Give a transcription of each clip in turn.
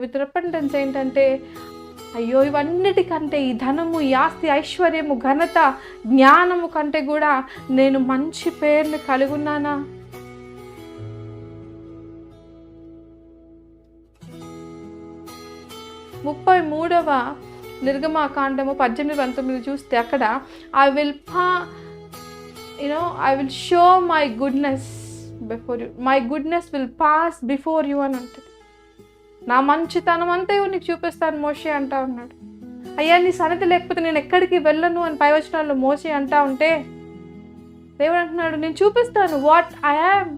With repentance ఏంటంటే అయ్యో ఇవన్నిటికంటే ఈ ధనము ఈ ఆస్తి ఐశ్వర్యము ఘనత జ్ఞానము కంటే కూడా నేను మంచి పేరుని కలిగి ఉన్నానా ముప్పై మూడవ నిర్గమాకాండము పద్దెనిమిది పంతొమ్మిది చూస్తే అక్కడ I will pass you know I will show my goodness before you my goodness will pass before you అని ఉంటుంది నా మంచితనం అంతా నీకు చూపిస్తాను మోషే అంటా ఉన్నాడు. అయ్యా నీ సన్నిధి లేకపోతే నేను ఎక్కడికి వెళ్ళను అని పైవచనాల్లో మోసే అంటా ఉంటే దేవుడు అంటున్నాడు నేను చూపిస్తాను వాట్ ఐ యామ్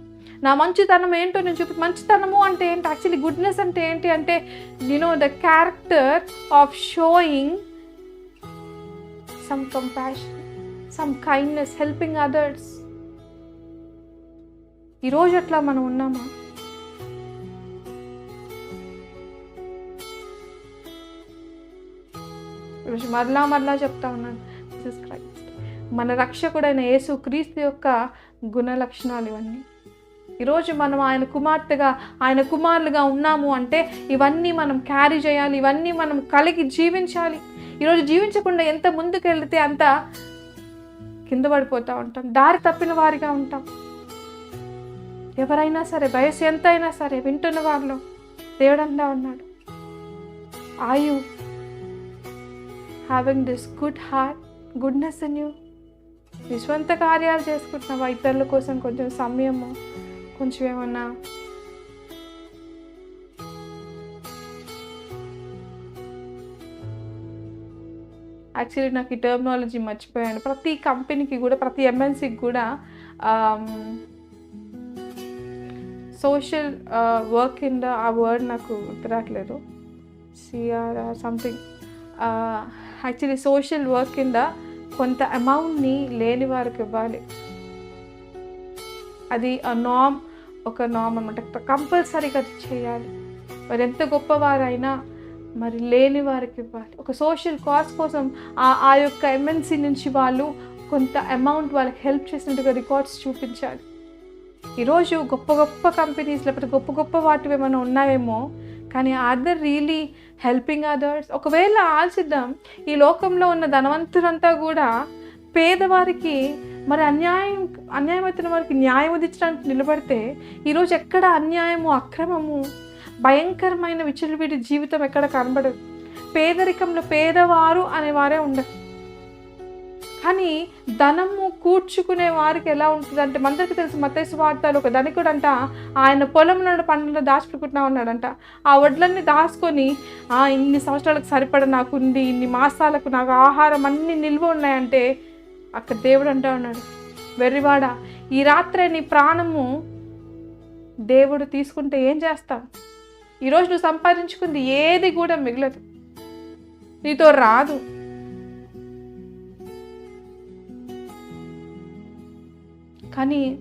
నా మంచితనం ఏంటో నేను చూపి మంచితనము అంటే ఏంటి? యాక్చువల్లీ గుడ్నెస్ అంటే ఏంటి? అంటే know the character of showing some compassion some kindness helping others ఈరోజు అట్లా మనం ఉన్నామా? మరలా మరలా చెప్తా ఉన్నాను జీసస్ క్రైస్ట్ మన రక్షకుడైన యేసు క్రీస్తు యొక్క గుణ లక్షణాలు ఇవన్నీ. ఈరోజు మనం ఆయన కుమార్తెగా ఆయన కుమారులుగా ఉన్నాము అంటే ఇవన్నీ మనం క్యారీ చేయాలి ఇవన్నీ మనం కలిగి జీవించాలి. ఈరోజు జీవించకుండా ఎంత ముందుకు వెళితే అంత కింద పడిపోతూ ఉంటాం దారి తప్పిన వారిగా ఉంటాం. ఎవరైనా సరే వయసు ఎంత అయినా సరే వింటున్న వారిలో దేవుడంతా ఉన్నాడు. ఆయు having this good heart goodness in you నీ స్వంత కార్యాలు చేసుకుంటున్నావా ఇతరుల కోసం కొంచెం సమయము కొంచెం ఏమన్నా యాక్చువల్లీ నాకు ఈ టర్మినాలజీ మర్చిపోయాను. ప్రతి కంపెనీకి కూడా ప్రతి ఎంఎన్సీకి కూడా social work in the uh word నాకు గుర్తురాట్లేదు. CR something actually social work కింద కొంత అమౌంట్ని లేని వారికి ఇవ్వాలి. అది ఆ నామ్ ఒక నామ్ అనమాట కంపల్సరీగా అది చేయాలి. మరి ఎంత గొప్పవారైనా మరి లేని వారికి ఇవ్వాలి. ఒక సోషల్ కాజ్ కోసం ఆ ఆ యొక్క ఎంఎన్సీ నుంచి వాళ్ళు కొంత అమౌంట్ వాళ్ళకి హెల్ప్ చేసినట్టుగా రికార్డ్స్ చూపించాలి. ఈరోజు గొప్ప గొప్ప కంపెనీస్ లేకపోతే గొప్ప గొప్ప వాటివి ఏమైనా ఉన్నాయేమో కానీ అదర్ రియలీ హెల్పింగ్ అదర్స్ ఒకవేళ ఆల్చిద్దాం ఈ లోకంలో ఉన్న ధనవంతులంతా కూడా పేదవారికి మరి అన్యాయం అన్యాయమవుతున్న వారికి న్యాయం విధించడానికి నిలబడితే ఈరోజు ఎక్కడ అన్యాయము అక్రమము భయంకరమైన విచలవిడి జీవితం ఎక్కడ కనబడదు? పేదరికంలో పేదవారు అనేవారే ఉండరు. కానీ ధనము కూర్చుకునే వారికి ఎలా ఉంటుంది అంటే మనందరికీ తెలుసు మతేసు వార్తలు ఒక ధనికుడు అంట ఆయన పొలంలో పనులు పండ్లలో దాచిపెట్టుకుంటున్నా ఉన్నాడంట ఆ వడ్లన్నీ దాచుకొని ఇన్ని సంవత్సరాలకు సరిపడ నాకు ఉంది ఇన్ని మాసాలకు నాకు ఆహారం అన్ని నిల్వ ఉన్నాయంటే అక్కడ దేవుడు అంటా ఉన్నాడు. వెర్రివాడ ఈ రాత్రే నీ ప్రాణము దేవుడు తీసుకుంటే ఏం చేస్తావు? ఈరోజు నువ్వు సంపాదించుకుంది ఏది కూడా మిగలదు. నీతో రాదు. కానీ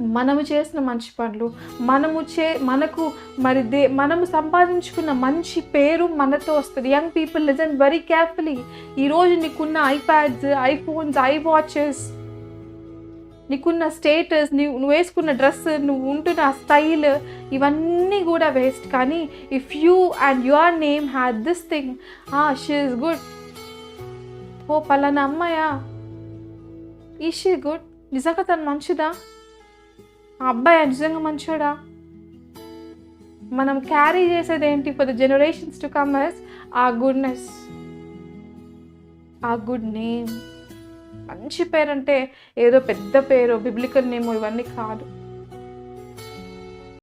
మనము చేసిన మంచి పనులు మనము చే మనకు మరి దే మనము సంపాదించుకున్న మంచి పేరు మనతో వస్తుంది. Young people listen very carefully ఈరోజు నీకున్న ఐప్యాడ్స్ ఐఫోన్స్ ఐ వాచెస్ నీకున్న స్టేటస్ నీ నువ్వు వేసుకున్న డ్రెస్ నువ్వు ఉంటున్న స్టైల్ ఇవన్నీ కూడా వేస్ట్ కానీ if you and your name had this thing she is good ఓ పలానా అమ్మాయా? ఈ షీ గుడ్ నిజంగా తను మంచిదా? ఆ అబ్బాయి నిజంగా మంచోడా? మనం క్యారీ చేసేది ఏంటి for the generations to come uh goodness uh good name మంచి పేరు అంటే ఏదో పెద్ద పేరు బిబ్లికల్ నేమ్ ఇవన్నీ కాదు.